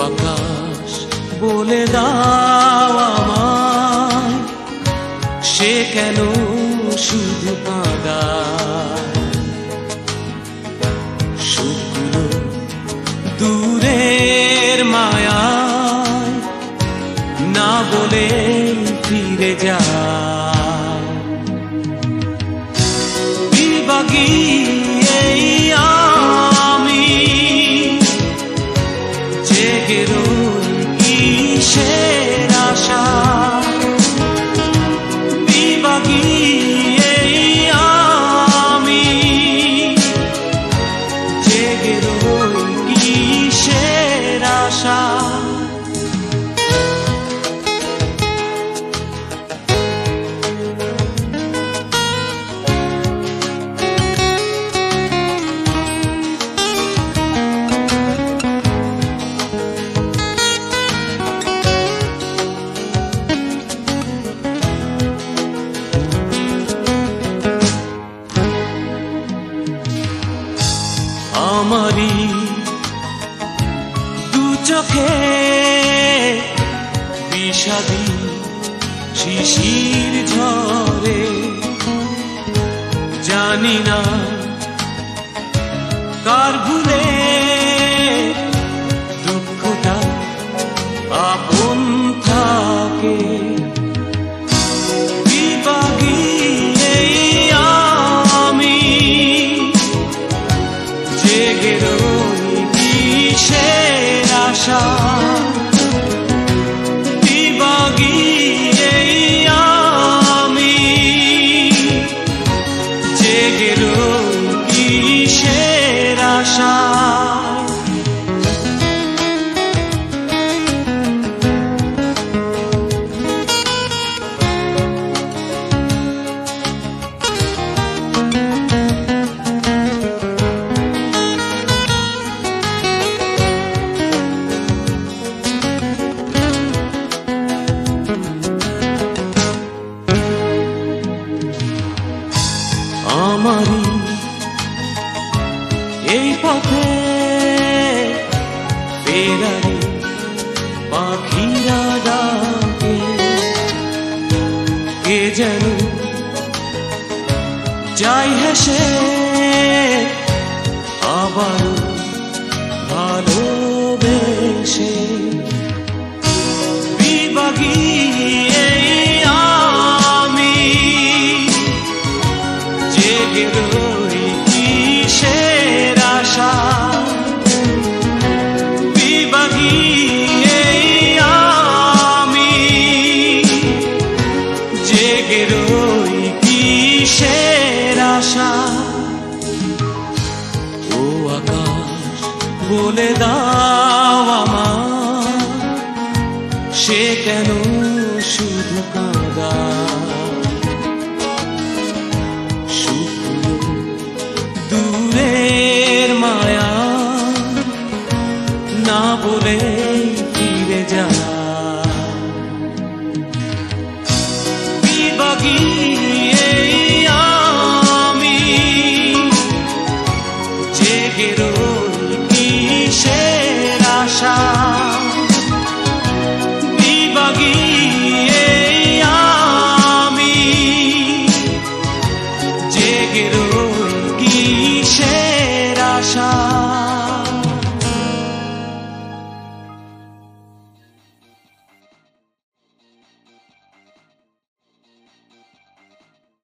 আকাশ, বলে দাও আমায়, সে কেন শুধু কাঁদা শুকনো দূরের মায়া না বলে ফিরে যা বিবাগী জেগে বিষাদী শিশির ঝরে জানি না কার ভুলে দুঃখটা আপন থাকে। আমি আশা। এই পথে ফেরারি পাখিরা ডাকে কে যেন যাই হেসে আবার ভালোবেসে বিভাগী বলে দাও আমার সে কেন শুধু কাঁদা? দূরের মায়া না বলে ফিরে যা কিসের আশা বিভাগী